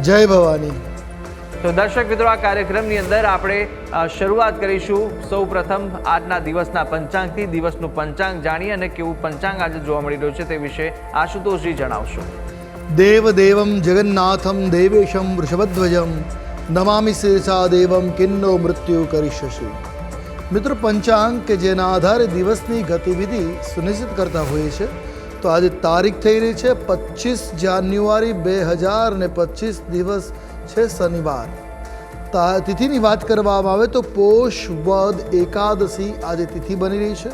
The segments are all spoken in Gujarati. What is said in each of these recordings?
જય ભવાની. તો દર્શક મિત્રો આ કાર્યક્રમની અંદર આપણે શરૂઆત કરીશું સૌ પ્રથમ આજના દિવસના પંચાંગથી દિવસનું પંચાંગ જાણીએ અને કેવું પંચાંગ આજે જોવા મળી રહ્યું છે તે વિશે આશુતોષજી જણાવશો. દેવ દેવમ જગન્નાથમ દેવેશમ વૃષભધ્વજમ નમામિ શિરસા દેવમ કિન્નો મૃત્યુ કરીશશી મિત્રો પંચાંગ કે જેના આધારે દિવસની ગતિવિધિ સુનિશ્ચિત કરતા હોઈએ છે તો આજે તારીખ થઈ રહી છે પચીસ જાન્યુઆરી બે હજાર ને પચીસ દિવસ છે શનિવાર. તિથિની વાત કરવામાં આવે તો પોષ, વદ, એકાદશી આજે તિથિ બની રહી છે.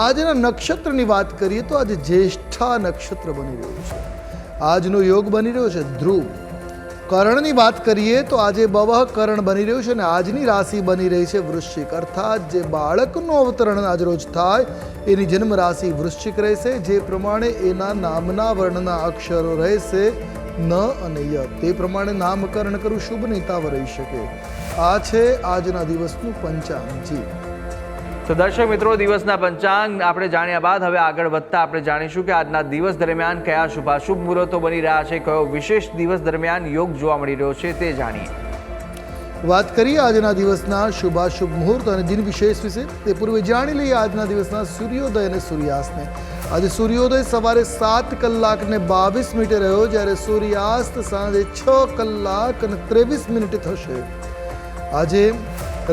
આજના નક્ષત્રની વાત કરીએ તો આજે જ્યેષ્ઠા નક્ષત્ર બની રહ્યું છે. આજનો યોગ બની રહ્યો છે ધ્રુવ. કર્ણની વાત કરીએ તો આજે બવહ કરણ બની રહ્યું છે અને આજની રાશિ બની રહી છે વૃશ્ચિક. અર્થાત જે બાળકનું અવતરણ આજ રોજ થાય, એની જન્મ રાશિ વૃશ્ચિક રહેશે. જે પ્રમાણે એના નામના વર્ણના અક્ષરો રહેશે, ન અને ય. તે પ્રમાણે નામકરણ કરવું શુભ નેતાવ રહી શકે. આ છે આજના દિવસનું પંચાંગ. જી. તો દર્શક મિત્રો, દિવસના પંચાંગ આપણે જાણ્યા બાદ હવે આગળ વધતા આપણે જાણીશું કે આજના દિવસ દરમિયાન કયા શુભાશુભ મુહૂર્તો બની રહ્યા છે, કયો વિશેષ દિવસ દરમિયાન યોગ જોવા મળી રહ્યો છે તે જાણીએ. વાત કરીએ આજના દિવસના શુભાશુભ મુહૂર્ત અને દિન વિશેષ વિશે, તે પૂર્વે જાણી લઈએ આજના દિવસના સૂર્યોદય અને સૂર્યાસ્તને. આજે સૂર્યોદય સવારે સાત કલાક ને બાવીસ મિનિટે રહ્યો, જ્યારે સૂર્યાસ્ત સાંજે છ કલાક અને ત્રેવીસ મિનિટે થશે. આજે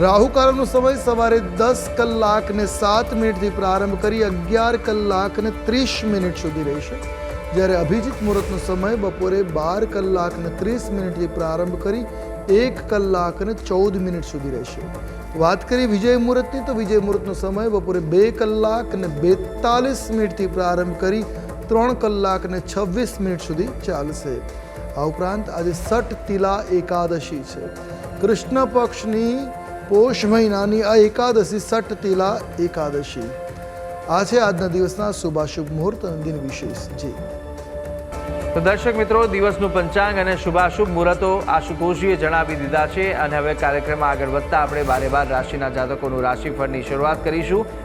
રાહુકાળનો સમય સવારે દસ કલાક ને સાત મિનિટથી પ્રારંભ કરી અગિયાર કલાક ને ત્રીસ મિનિટ સુધી રહેશે જ્યારે અભિજીત મુહૂર્તનો સમય બપોરે બાર કલાક ને ત્રીસ મિનિટથી પ્રારંભ કરી એક કલાક ને ચૌદ મિનિટ સુધી રહેશે વાત કરીએ વિજય મુહૂર્તની, તો વિજય મુહૂર્તનો સમય બપોરે બે કલાક ને બેતાલીસ મિનિટથી પ્રારંભ કરી ત્રણ કલાક ને છવ્વીસ મિનિટ સુધી ચાલશે. આ ઉપરાંત આજે સઠ તિલા એકાદશી છે. કૃષ્ણ પક્ષની પોષ મહિનાની આ એકાદશી સઠ તિલા એકાદશી. આ છે આજના દિવસના શુભાશુભ મુહૂર્ત અને દિન વિશેષ જી તો દર્શક મિત્રો, દિવસનું પંચાંગ અને શુભાશુભ મુહૂર્તો આશુતોષજીએ જણાવી દીધા છે અને હવે કાર્યક્રમમાં આગળ વધતા આપણે બારે બાર રાશિના જાતકોનું રાશિફળની શરૂઆત કરીશું.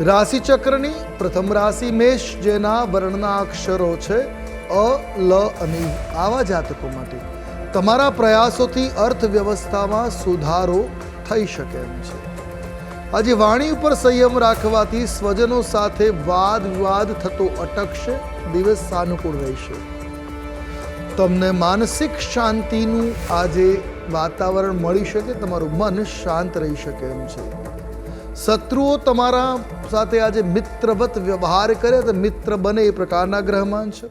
રાશિ ચક્રની પ્રથમ રાશિ મેષ, જેના વર્ણના અક્ષરો છે અ, લ અને આવા જાતકો માટે. તમારા પ્રયાસોથી અર્થવ્યવસ્થામાં સુધારો થઈ શકે એમ છે. આજે વાણી ઉપર સંયમ રાખવાથી સ્વજનો સાથે વાદ વિવાદ થતો અટકશે, દિવસ સાનુકૂળ રહેશે. તમને માનસિક શાંતિનું આજે વાતાવરણ મળી શકે, તમારું મન શાંત રહી શકે એમ છે. શત્રુઓ તમારા સાથે આજે મિત્રવત વ્યવહાર કરે તો મિત્ર બને એ પ્રકારના ગ્રહમાન છે.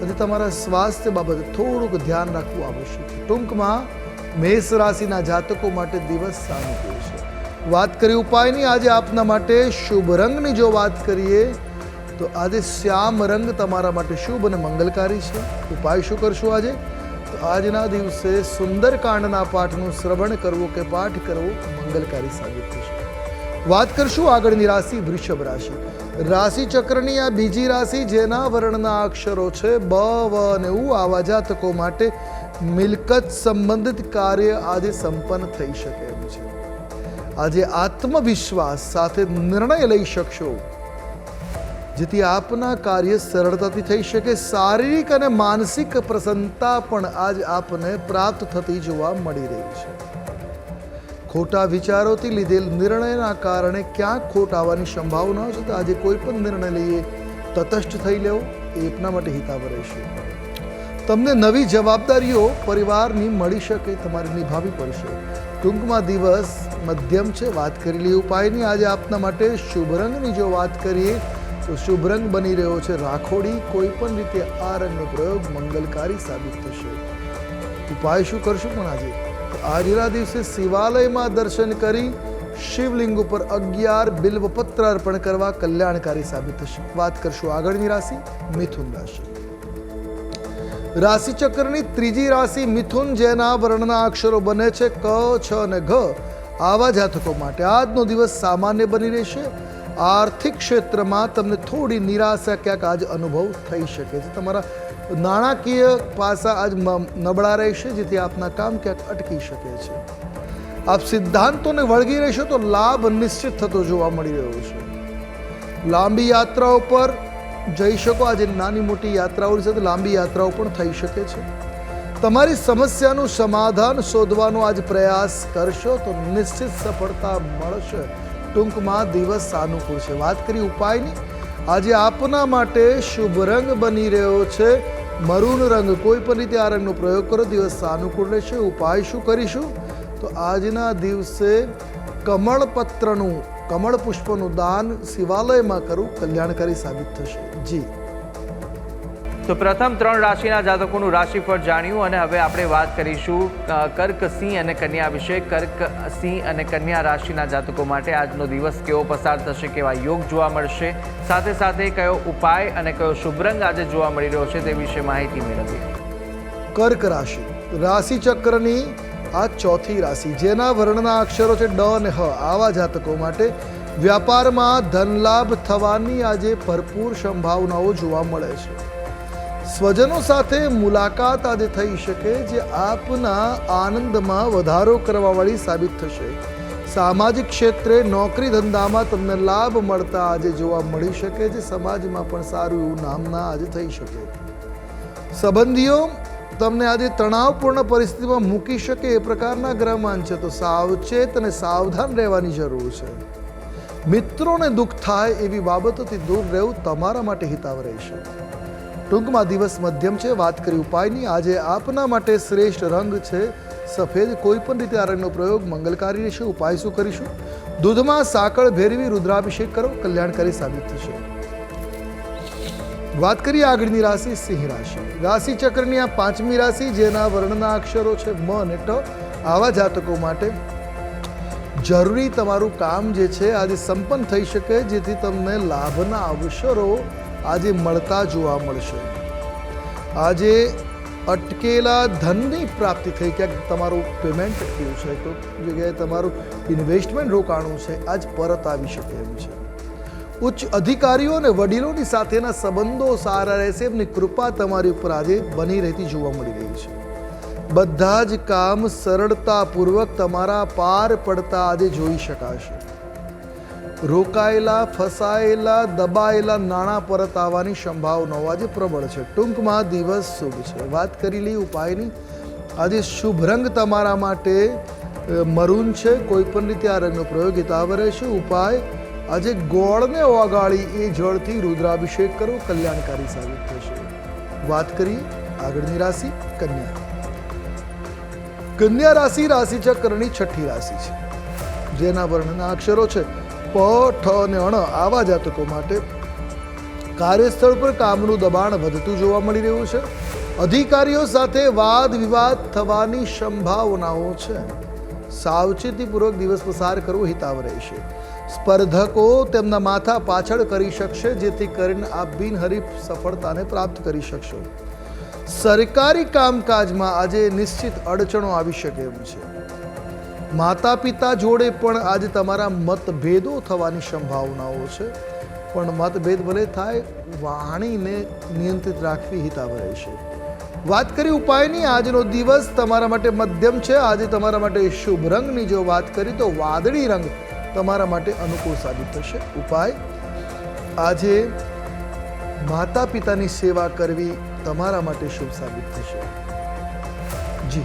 પછી તમારા સ્વાસ્થ્ય બાબતે થોડુંક ધ્યાન રાખવું આવશ્યક ટૂંકમાં, મેષ રાશિના જાતકો માટે દિવસ સાનુકૂળ છે. વાત કરી ઉપાયની, આજે આપના માટે શુભ રંગની જો વાત કરીએ, તો આજે શ્યામ રંગ તમારા માટે શુભ અને મંગલકારી છે. ઉપાય શું કરશો આજે? તો આજના દિવસે સુંદરકાંડના પાઠનું શ્રવણ કરવું કે પાઠ કરવો, મંગલકારી સાબિત થશે. વાત કરશું આગળની રાશિ વૃષભ રાશિ. રાશિ ચક્રની આ બીજી રાશિ જેના વર્ણના અક્ષરો છે બ, વ અને ઉ, આવા જાતકો માટે મિલકત સંબંધિત કાર્ય આજે સંપન્ન થઈ શકે એમ છે. આજે આત્મવિશ્વાસ સાથે નિર્ણય લઈ શકશો. જેથી આપના કાર્ય સરળતાથી થઈ શકે, શારીરિક અને માનસિક પ્રસન્નતા પણ આજ આપને પ્રાપ્ત થતી જોવા મળી રહી છે. ખોટા વિચારોથી લીધેલ નિર્ણયના કારણે ક્યાંક ખોટ આવવાની સંભાવના હશે તો આજે કોઈ પણ નિર્ણય લઈએ, તટસ્થ થઈ લેવો, એ આપના માટે હિતાવ રહેશે. તમને નવી જવાબદારીઓ પરિવારની મળી શકે, તમારે નિભાવી પડશે. ટૂંકમાં દિવસ મધ્યમ છે, વાત કરેલી ઉપાયની. આજે આપના માટે શુભ રંગની જો વાત કરીએ, તો શુભ રંગ બની રહ્યો છે રાખોડી. કોઈ પણ રીતે આ રંગનો પ્રયોગ મંગલકારી સાબિત થશે. ઉપાય શું કરશું પણ આજે? આજના દિવસે શિવાલયમાં દર્શન કરી શિવલિંગ ઉપર અગિયાર બિલ્વપત્ર અર્પણ કરવા કલ્યાણકારી સાબિત થશે. વાત કરશું આગળની રાશિ, મિથુન રાશિ. રાશિ ચક્રની ત્રીજી રાશિ, મિથુન, જેના વર્ણના અક્ષરો બને છે ક, છ અને ઘ, આવા જાતકો માટે. આજનો દિવસ સામાન્ય બની રહેશે. આર્થિક ક્ષેત્રમાં તમને થોડી નિરાશા ક્યાંક આજ અનુભવ થઈ શકે છે. તમારા નાણાકીય પાસા આજ નબળા રહેશે, જેથી આપના કામ ક્યાંક અટકી શકે છે. આપ સિદ્ધાંતોને વળગી રહેશો તો લાભ નિશ્ચિત થતો જોવા મળી રહ્યો છે. લાંબી યાત્રાઓ પર જઈ શકો, આજે નાની મોટી યાત્રાઓની સાથે લાંબી યાત્રાઓ પણ થઈ શકે છે. તમારી સમસ્યાનું સમાધાન શોધવાનો આજ પ્રયાસ કરશો તો નિશ્ચિત સફળતા મળશે. ટૂંકમાં દિવસ સાનુકૂળ છે. વાત કરી ઉપાયની? આજે આપના માટે શુભ રંગ બની રહ્યો છે. મરૂન રંગ કોઈ પણ રીતે આ રંગનો પ્રયોગ કરો, દિવસ સાનુકૂળ રહેશે, ઉપાય શું કરીશું? તો આજના દિવસે કમળપત્રનું કમળ પુષ્પનું દાન શિવાલયમાં કરવું કલ્યાણકારી સાબિત થશે. જી. તો પ્રથમ ત્રણ રાશિના જાતકોનું રાશિફળ જાણ્યું અને હવે આપણે વાત કરીશું કર્ક સિંહ અને કન્યા વિશે કર્ક સિંહ અને કન્યા રાશિના જાતકો માટે આજનો દિવસ કેવો પસાર થશે, કેવા યોગ જોવા મળશે, સાથે સાથે કયો ઉપાય અને કયો શુભરંગ આજે જોવા મળી રહ્યો છે તે વિશે માહિતી મેળવીએ. કર્ક રાશિ. રાશિ ચક્રની આ ચોથી રાશિ, જેના વર્ણના અક્ષરો છે ડ અને હ, આવા જાતકો માટે વ્યાપારમાં ધનલાભ થવાની આજે ભરપૂર સંભાવનાઓ જોવા મળે છે. સ્વજનો સાથે મુલાકાત આજે થઈ શકે જે આપના આનંદમાં વધારો કરવાવાળી સાબિત થશે. સામાજિક ક્ષેત્રે નોકરી ધંધામાં તમને લાભ મળતા આજે જોવા મળી શકે જે સમાજમાં પણ સારું એવું નામના આજે થઈ શકે. સંબંધીઓ, તમને આજે તણાવપૂર્ણ પરિસ્થિતિમાં મૂકી શકે એ પ્રકારના ગ્રહમાન છે, તો સાવચેત અને સાવધાન રહેવાની જરૂર છે. મિત્રોને દુઃખ થાય એવી બાબતોથી દૂર રહેવું તમારા માટે હિતાવ રહેશે. ટૂંકમાં દિવસ મધ્યમ છે. વાત કરી ઉપાયની. આજે આપના માટે શ્રેષ્ઠ રંગ છે. સફેદ કોઈ પણ રીતે આ રંગનો પ્રયોગ મંગલકારી રહેશે. ઉપાય શું કરીશું? દૂધમાં સાકળ ભેરવી રુદ્રાભિષેક કરો. કલ્યાણકારી સાબિત થશે. વાત કરીએ આગળની રાશિ સિંહ રાશિ. રાશિ ચક્રની આ પાંચમી રાશિ, જેના વર્ણના અક્ષરો છે મ અને ટ, આવા જાતકો માટે જરૂરી તમારું કામ જે છે, આજે સંપન્ન થઈ શકે, જેથી તમને લાભના અવસરો આજે મળતા જોવા મળશે. આજે અટકેલા ધનની પ્રાપ્તિ થઈ. ક્યાંક તમારું પેમેન્ટ અટક્યું છે? તો જગ્યાએ તમારું ઇન્વેસ્ટમેન્ટ રોકાણું છે. આજ પરત આવી શકે એમ છે. ઉચ્ચ અધિકારીઓ અને વડીલોની સાથેના સંબંધો સારા રહેશે. એમની કૃપા તમારી ઉપર આજે બની રહેતી જોવા મળી રહી છે. બધા જ કામ સરળતાપૂર્વક તમારા પાર પડતા આજે જોઈ શકાશે. રોકાયેલા, ફસાયેલા, દબાયેલા નાણાં પરત આવવાની સંભાવનાઓ આજે પ્રબળ છે. ટૂંકમાં દિવસ શુભ છે. વાત કરી લઈ ઉપાયની. આજે શુભ રંગ તમારા માટે મરૂન છે. કોઈ પણ રીતે આ રંગનો પ્રયોગ હિતાવ રહેશે. ઉપાય, આજે ગોળને ઓગાળી એ જળથી રુદ્રાભિષેક કરો. કલ્યાણકારી સાબિત થશે. વાત કરીએ આગળની રાશિ, કન્યા. કન્યા રાશિ રાશિ ચક્રની છઠ્ઠી રાશિ છે. જેના વર્ણના અક્ષરો છે. પ ઠ અને અણ આવા જાતકો માટે કાર્યસ્થળ પર કામનું દબાણ વધતું જોવા મળી રહ્યું છે. અધિકારીઓ સાથે વાદ વિવાદ થવાની સંભાવનાઓ છે. સાવચેતીપૂર્વક દિવસ પસાર કરવો હિતાવ રહેશે સ્પર્ધકો તેમના માથા પાછળ કરી શકશે, જેથી કરીને આપ બિનહરીફ સફળતાને પ્રાપ્ત કરી શકશો. સરકારી કામકાજમાં આજે નિશ્ચિત અડચણો આવી શકે એમ છે. માતા પિતા જોડે પણ આજે તમારા મતભેદો થવાની સંભાવનાઓ છે. પણ મતભેદ ભલે થાય, વાણીને નિયંત્રિત રાખવી હિતાવ રહેશે વાત કરી ઉપાયની, આજનો દિવસ તમારા માટે મધ્યમ છે. આજે તમારા માટે શુભ રંગની જો વાત કરી, તો વાદળી રંગ તમારા માટે અનુકૂળ સાબિત થશે. ઉપાય, આજે માતા પિતાની સેવા કરવી તમારા માટે શુભ સાબિત થશે. જી.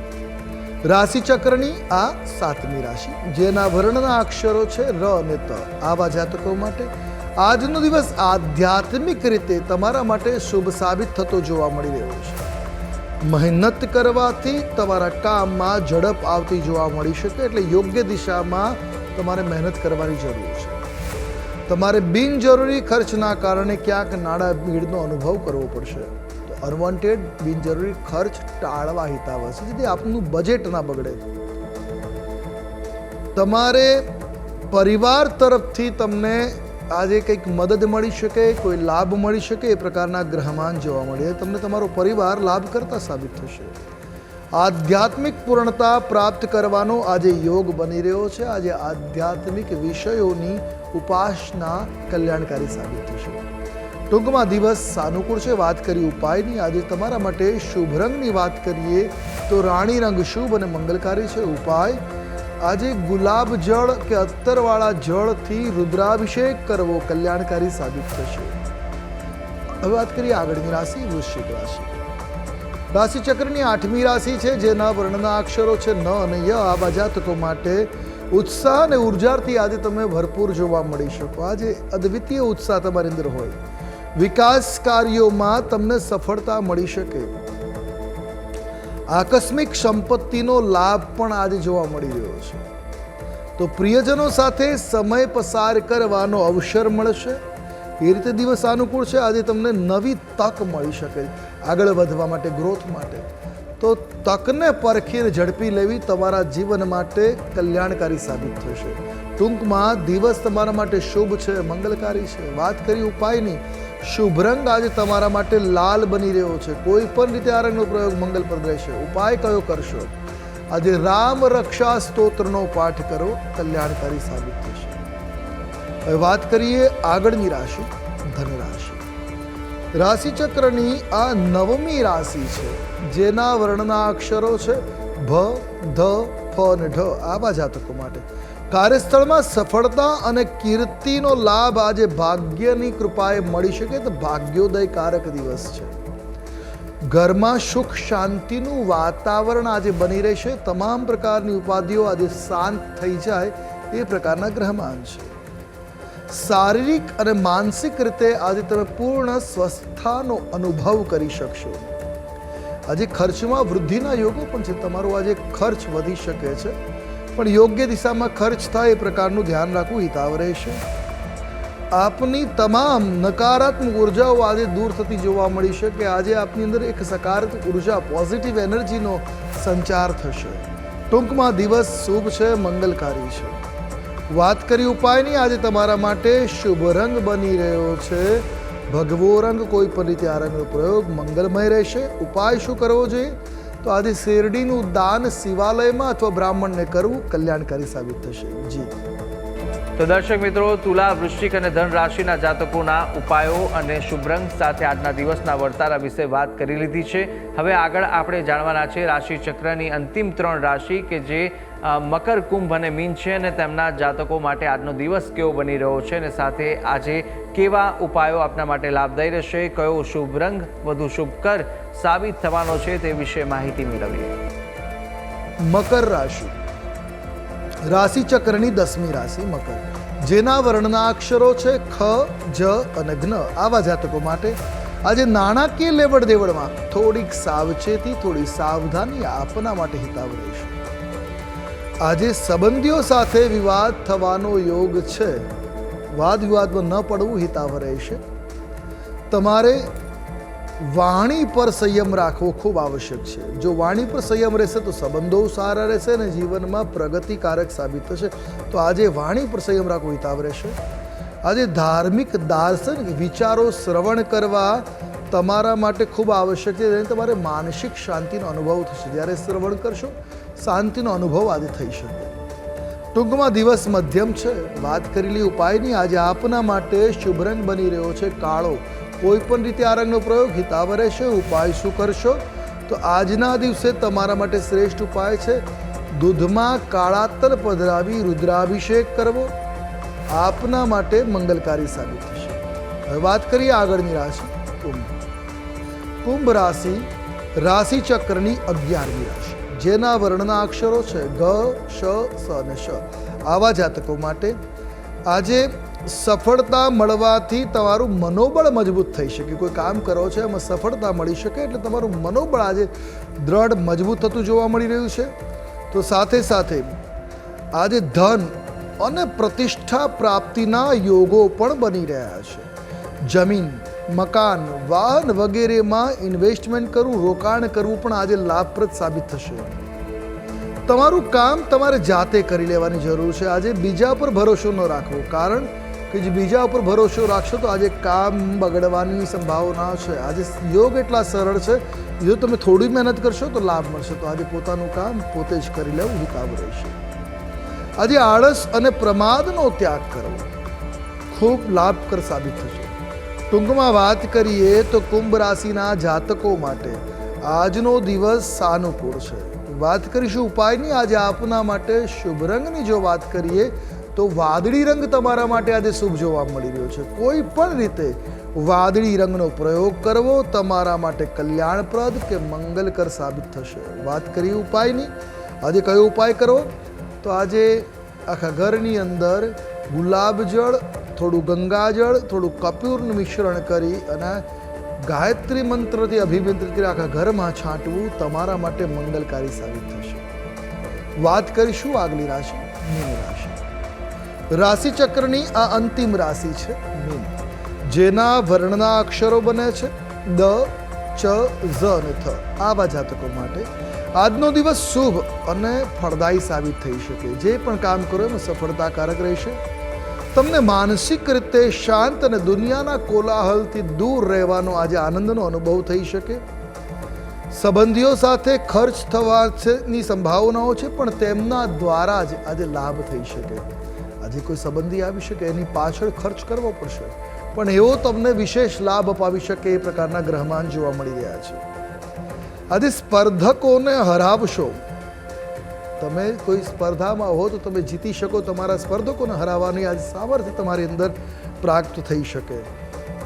રાશિ ચક્રની આ સાતમી રાશિ, જેના વર્ણના અક્ષરો છે ર અને ત. આવા જાતકો માટે આજનો દિવસ આધ્યાત્મિક રીતે તમારા માટે શુભ સાબિત થતો જોવા મળી રહ્યો છે. મહેનત કરવાથી તમારા કામમાં ઝડપ આવતી જોવા મળી શકે એટલે યોગ્ય દિશામાં તમારે મહેનત કરવાની જરૂર છે. તમારે બિનજરૂરી ખર્ચના કારણે ક્યાંક નાણાં ભીડનો અનુભવ કરવો પડશે. અનવોન્ટેડ બિનજરૂરી ખર્ચ ટાળવા હિતાવ હશે જેથી આપનું બજેટ ના બગડે. તમારે પરિવાર તરફથી તમને આજે કંઈક મદદ મળી શકે, કોઈ લાભ મળી શકે એ પ્રકારના ગ્રહમાન જોવા મળે. તમને તમારો પરિવાર લાભ કરતા સાબિત થશે. આધ્યાત્મિક પૂર્ણતા પ્રાપ્ત કરવાનો આજે યોગ બની રહ્યો છે. આજે આધ્યાત્મિક વિષયોની ઉપાસના કલ્યાણકારી સાબિત થશે. ટૂંકમાં દિવસ સાનુકૂળ છે. વાત કરી ઉપાયની. આજે તમારા માટે શુભ રંગની વાત કરીએ તો રાણી રંગ શુભ અને મંગલકારી છે ઉપાય. આજે ગુલાબ જળ કે અત્તરવાળા જળથી રુદ્રાભિષેક કરવો કલ્યાણકારી સાબિત થશે. હવે વાત કરીએ આગળની રાશિ, વૃશ્ચિક રાશિ. રાશિચક્રની આઠમી રાશિ છે, જેના વર્ણના અક્ષરો છે ન અને ય. આવા જાતકો માટે ઉત્સાહ અને ઉર્જાથી આજે તમે ભરપૂર જોવા મળી શકો. આજે અદ્વિતીય ઉત્સાહ તમારી અંદર હોય. વિકાસ કાર્યોમાં તમને સફળતા મળી શકે. આકસ્મિક સંપત્તિનો લાભ પણ આજે જોવા મળી રહ્યો છે. તો પ્રિયજનો સાથે સમય પસાર કરવાનો અવસર મળશે. એ રીતે દિવસ અનુકૂળ છે. આજે તમને નવી તક મળી શકે. આગળ વધવા માટે ગ્રોથ માટે. તો તકને પરખીને ઝડપી લેવી તમારા જીવન માટે કલ્યાણકારી સાબિત થશે. ટૂંકમાં દિવસ તમારા માટે શુભ છે, મંગલકારી છે. વાત કરી ઉપાયની. શુભ રંગ આજે તમારા માટે લાલ બની રહ્યો છે. કોઈ પણ રીતે આ રંગનો પ્રયોગ મંગલપ્રદ રહેશે. ઉપાય કયો કરશો? આજે રામ રક્ષા સ્તોત્રનો પાઠ કરો. કલ્યાણકારી સાબિત થશે. હવે વાત કરીએ આગળની રાશિ ધન રાશિ રાશિ આ નવમી રાશિ છે. જેના વર્ણના અક્ષરો છે ભ, ધ, ફ અને ઢ. આવા જાતકો માટે. કાર્યસ્થળમાં સફળતા અને કીર્તિનો લાભ આજે ભાગ્યની કૃપાએ મળી શકે તો ભાગ્યોદયકારક દિવસ છે. ઘરમાં સુખ શાંતિનું વાતાવરણ આજે બની રહેશે. તમામ પ્રકારની ઉપાધિઓ આજે શાંત થઈ જાય એ પ્રકારના ગ્રહમાન છે. શારીરિક અને માનસિક રીતે આજે તમે પૂર્ણ સ્વસ્થતાનો અનુભવ કરી શકશો. આજે ખર્ચમાં વૃદ્ધિના યોગો પણ છે. તમારો આજે ખર્ચ વધી શકે છે. પણ યોગ્ય દિશામાં ખર્ચ થાય એ પ્રકારનું ધ્યાન રાખવું હિતાવ રહેશે આપની તમામ નકારાત્મક ઉર્જાઓ આજે દૂર થતી જોવા મળી છે કે આજે આપની અંદર એક સકારાત્મક ઊર્જા પોઝિટિવ એનર્જીનો સંચાર થશે. ટૂંકમાં દિવસ શુભ છે, મંગલકારી છે. વાત કરી ઉપાયની, આજે તમારા માટે શુભ રંગ બની રહ્યો છે. ભગવો રંગ, કોઈ પણ રીતે આ રંગનો પ્રયોગ મંગલમય રહેશે. ઉપાય શું કરવો જોઈએ? તો આજે શેરડીનું દાન શિવાલયમાં અથવા બ્રાહ્મણને કરવું કલ્યાણકારી સાબિત થશે. જી. તો દર્શક મિત્રો, તુલા, વૃશ્ચિક અને ધન રાશિના જાતકોના ઉપાયો અને શુભરંગ સાથે આજના દિવસના વર્તારા વિશે વાત કરી લીધી છે. હવે આગળ આપણે જાણવાના છે રાશિ ચક્રની અંતિમ ત્રણ રાશિ કે જે મકર, કુંભ અને મીન છે અને તેમના જાતકો માટે આજનો દિવસ કેવો બની રહ્યો છે અને સાથે આજે કેવા ઉપાયો આપના માટે લાભદાયી રહેશે, કયો શુભ રંગ વધુ શુભકર સાબિત થવાનો છે તે વિશે માહિતી મેળવીએ. મકર રાશિ. રાશિ ચક્રની દસમી રાશિ મકર. જેના વર્ણના અક્ષરો છે ખ, જ અને જ્ઞ આવા જાતકો માટે આજે નાણાકીય લેવડ દેવડમાં થોડીક સાવચેતી, થોડી સાવધાની આપના માટે હિતાવ રહેશે. આજે સંબંધીઓ સાથે વિવાદ થવાનો યોગ છે. વાદ વિવાદમાં ન પડવું હિતાવ રહેશે તમારે વાણી પર સંયમ રાખવો ખૂબ આવશ્યક છે. જો વાણી પર સંયમ રહેશે તો સંબંધો સારા રહેશે અને જીવનમાં પ્રગતિકારક સાબિત થશે. તો આજે વાણી પર સંયમ રાખવો હિતાવ રહેશે આજે ધાર્મિક દાર્શનિક વિચારો શ્રવણ કરવા તમારા માટે ખૂબ આવશ્યક છે. જેને તમારે માનસિક શાંતિનો અનુભવ થશે. જ્યારે શ્રવણ કરશો શાંતિનો અનુભવ આજે થઈ શકે. ટૂંકમાં દિવસ મધ્યમ છે. વાત કરેલી ઉપાયની આજે આપના માટે શુભ રંગ બની રહ્યો છે કાળો. કોઈ પણ રીતે આ રંગનો પ્રયોગ હિતાવ રહેશે. ઉપાય શું કરશો? તો આજના દિવસે તમારા માટે શ્રેષ્ઠ ઉપાય છે. દૂધમાં કાળા તલ પધરાવી રુદ્રાભિષેક કરવો. આપના માટે મંગલકારી સાબિત થશે હવે વાત કરીએ આગળની રાશિ, કુંભ. કુંભ રાશિ રાશિ ચક્રની અગિયારમી રાશિ. જેના વર્ણના અક્ષરો છે ગ, શ, સ અને શ. આવા જાતકો માટે આજે સફળતા મળવાથી તમારું મનોબળ મજબૂત થઈ શકે. કોઈ કામ કરો છો એમાં સફળતા મળી શકે એટલે તમારું મનોબળ આજે દ્રઢ મજબૂત થતું જોવા મળી રહ્યું છે. તો સાથે સાથે આજે ધન અને પ્રતિષ્ઠા પ્રાપ્તિના યોગો પણ બની રહ્યા છે. જમીન મકાન, વાહન વગેરેમાં ઇન્વેસ્ટમેન્ટ કરવું, રોકાણ કરવું પણ આજે લાભપ્રદ સાબિત થશે. તમારું કામ તમારે જાતે કરી લેવાની જરૂર છે. આજે બીજા પર ભરોસો ન રાખવો. કારણ કે જે બીજા ઉપર ભરોસો રાખશો તો આજે કામ બગડવાની સંભાવના છે. આજે યોગ એટલા સરળ છે, જો તમે થોડી મહેનત કરશો તો લાભ મળશે. તો આજે પોતાનું કામ પોતે જ કરી લેવું, હિતાવ રહેશે. આજે આળસ અને પ્રમાદનો ત્યાગ કરવો ખૂબ લાભકર સાબિત થશે. ટૂંકમાં વાત કરીએ તો કુંભ રાશિના જાતકો માટે. આજનો દિવસ સાનુકૂળ છે. વાત કરીશું ઉપાયની. આજે આપના માટે શુભ રંગની. જો વાત કરીએ તો વાદળી રંગ તમારા માટે આજે શુભ જોવા મળી રહ્યો છે. કોઈ પણ રીતે વાદળી રંગનો પ્રયોગ કરવો તમારા માટે કલ્યાણપ્રદ કે મંગલકર સાબિત થશે. વાત કરીએ ઉપાયની. આજે કયો ઉપાય કરવો? તો આજે આખા ઘરની અંદર ગુલાબ જળ થોડું ગંગાજળ, થોડું કપૂરનું મિશ્રણ કરી અને ગાયત્રી મંત્રથી અભિમંત્રિત કરી આખા ઘરમાં છાંટવું તમારા માટે મંગલકારી સાબિત થશે. વાત કરીશું આગલી રાશિ, મીન રાશિ. રાશિચક્રની આ અંતિમ રાશિ છે મીન. જેના વર્ણના અક્ષરો બને છે દ, ચ, ઝ અને થ. આવા જાતકો માટે આજનો દિવસ શુભ અને ફળદાયી સાબિત થઈ શકે. જે પણ કામ કરો એમાં સફળતાકારક રહેશે. તમને માનસિક રીતે શાંત અને દુનિયાના કોલાહલથી દૂર રહેવાનો આજે આનંદનો અનુભવ થઈ શકે? સંબંધીઓ સાથે ખર્ચ થવાની સંભાવનાઓ છે, પણ તેમના દ્વારા જ આજે લાભ થઈ શકે. આજે કોઈ સંબંધી આવી શકે, એની પાછળ ખર્ચ કરવો પડશે. પણ એવો તમને વિશેષ લાભ અપાવી શકે એ પ્રકારના ગ્રહમાન જોવા મળી રહ્યા છે. આજે સ્પર્ધકોને હરાવશો. તમે કોઈ સ્પર્ધામાં હો તો તમે જીતી શકો, તમારા સ્પર્ધકોને હરાવવાની આજે સામર્થ્ય તમારી અંદર પ્રાપ્ત થઈ શકે.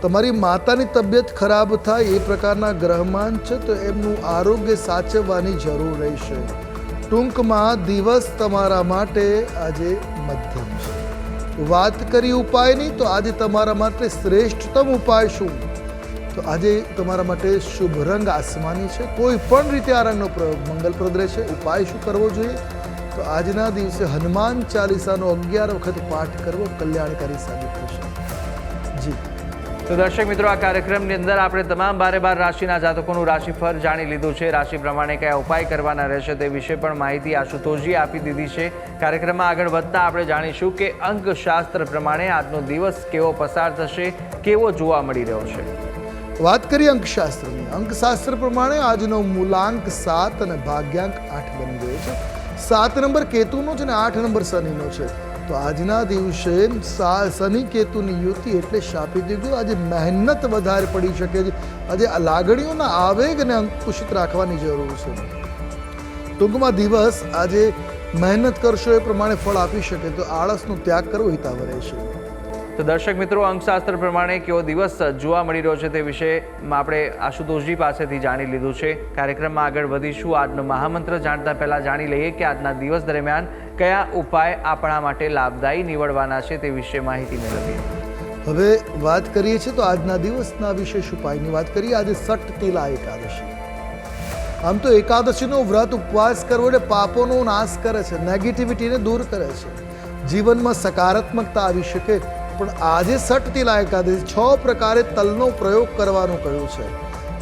તમારી માતાની તબિયત ખરાબ થાય એ પ્રકારના ગ્રહમાન છે તો એમનું આરોગ્ય સાચવવાની જરૂર રહેશે. ટૂંકમાં દિવસ તમારા માટે આજે મધ્યમ છે. વાત કરી ઉપાયની તો આજે તમારા માટે શ્રેષ્ઠતમ ઉપાય શું? તો આજે તમારા માટે શુભ રંગ આસમાની છે. કોઈ પણ રીતે આ રંગનો પ્રયોગ મંગલપ્રદ રહેશે. ઉપાય શું કરવો જોઈએ? તો આજના દિવસે હનુમાન ચાલીસાનો અગિયાર વખત પાઠ કરવો કલ્યાણકારી સાબિત થશે. જી. તો દર્શક મિત્રો, આ કાર્યક્રમની અંદર આપણે તમામ બારે બાર રાશિના જાતકોનું રાશિફળ જાણી લીધું છે. રાશિ પ્રમાણે કયા ઉપાય કરવાના રહેશે તે વિશે પણ માહિતી આશુતોષજી આપી દીધી છે. કાર્યક્રમમાં આગળ વધતા આપણે જાણીશું કે અંકશાસ્ત્ર પ્રમાણે આજનો દિવસ કેવો પસાર થશે, કેવો જોવા મળી રહ્યો છે. વાત કરીએ અંકશાસ્ત્રની. અંકશાસ્ત્ર પ્રમાણે આજનો મૂલાંક સાત અને ભાગ્યાંક આઠ બની ગયો છે. સાત નંબર કેતુનો છે અને આઠ નંબર શનિનો છે. તો આજના દિવસે શનિ કેતુની યુતિ એટલે શાપી દીધું આજે મહેનત વધારે પડી શકે છે. આજે લાગણીઓના આવેગને અંકુશિત રાખવાની જરૂર છે. ટૂંકમાં દિવસ આજે મહેનત કરશો એ પ્રમાણે ફળ આપી શકે તો આળસનો ત્યાગ કરવો હિતાવ રહેશે. તો દર્શક મિત્રો, અંકશાસ્ત્ર પ્રમાણે કેવો દિવસ જોવા મળી રહ્યો છે તે વિશે આપણે આશુતોષજી પાસેથી જાણી લીધું છે. કાર્યક્રમમાં આગળ વધીશું. આજનો મહામંત્ર જાણતા પહેલાં જાણી લઈએ કે આજના દિવસ દરમિયાન કયા ઉપાય આપણા માટે લાભદાયી નીવડવાના છે તે વિશે માહિતી મેળવીએ. હવે વાત કરીએ છીએ તો આજના દિવસના વિશેષ ઉપાયની વાત કરીએ. આજે સટ તિલા એકાદશી. આમ તો એકાદશીનો વ્રત ઉપવાસ કરવો એટલે પાપોનો નાશ કરે છે નેગેટિવિટીને દૂર કરે છે. જીવનમાં સકારાત્મકતા આવી શકે પણ આજે સટતી એકાદશી છ પ્રકારે તલનો પ્રયોગ કરવાનું કહ્યું છે.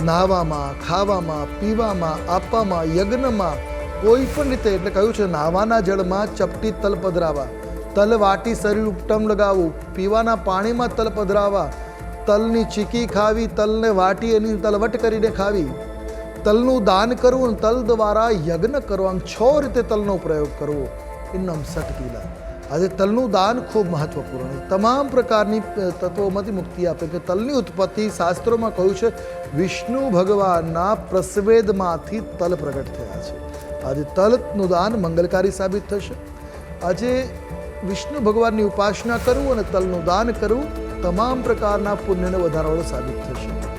નાહવામાં ખાવામાં, પીવામાં, આપવામાં, યજ્ઞમાં, કોઈ પણ રીતે, એટલે કહ્યું છે નાહવાના જળમાં ચપટી તલ પધરાવા, તલ વાટી શરીર ઉપટમ લગાવવું, પીવાના પાણીમાં તલ પધરાવા, તલની ચીકી ખાવી, તલને વાટી એની તલવટ કરીને ખાવી. તલનું દાન કરવું તલ દ્વારા યજ્ઞ કરવાનું છ રીતે તલનો પ્રયોગ કરવો. એ નામ સટકીલા આજે તલનું દાન ખૂબ મહત્વપૂર્ણ છે. તમામ પ્રકારની તત્વોમાંથી મુક્તિ આપે કે તલની ઉત્પત્તિ શાસ્ત્રોમાં કહ્યું છે, વિષ્ણુ ભગવાનના પ્રસવેદમાંથી તલ પ્રગટ થયા છે. આજે તલનું દાન મંગલકારી સાબિત થશે. આજે વિષ્ણુ ભગવાનની ઉપાસના કરવું અને તલનું દાન કરવું તમામ પ્રકારના પુણ્યને વધારવાળું સાબિત થશે.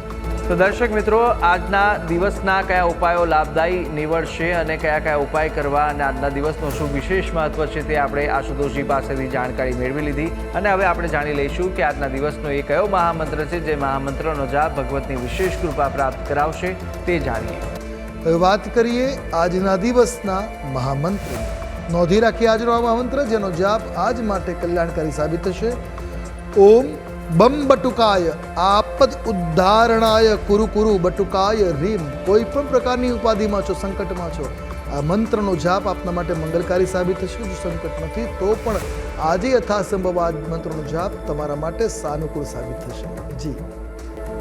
તો દર્શક મિત્રો, આજના દિવસના કયા ઉપાયો લાભદાયી નીવડશે અને કયા કયા ઉપાય કરવા અને આજના દિવસનું શું વિશેષ મહત્વ છે તે આપણે આશુતોષજી પાસેથી જાણકારી મેળવી લીધી. અને હવે આપણે જાણી લઈશું કે આજના દિવસનો એ કયો મહામંત્ર છે જે મહામંત્રનો જાપ ભગવતની વિશેષ કૃપા પ્રાપ્ત કરાવશે તે જાણીએ. વાત કરીએ આજના દિવસના મહામંત્ર. નોંધી રાખીએ આજનો આ મહામંત્ર, જેનો જાપ આજ માટે કલ્યાણકારી સાબિત થશે. ઓમ બમ બટુકાય, આપદ ઉદ્ધારણાય, કુરુ કુરુ બટુકાય, રીમ. કોઈ પણ પ્રકારની ઉપાધિમાં છો, સંકટમાં છો, આ મંત્રનો જાપ આપના માટે મંગલકારી સાબિત થશે. જો સંકટ નથી, તો પણ આજે યથાસંભવ આ મંત્રનો જાપ તમારા માટે સાનુકૂળ સાબિત થશે. જી.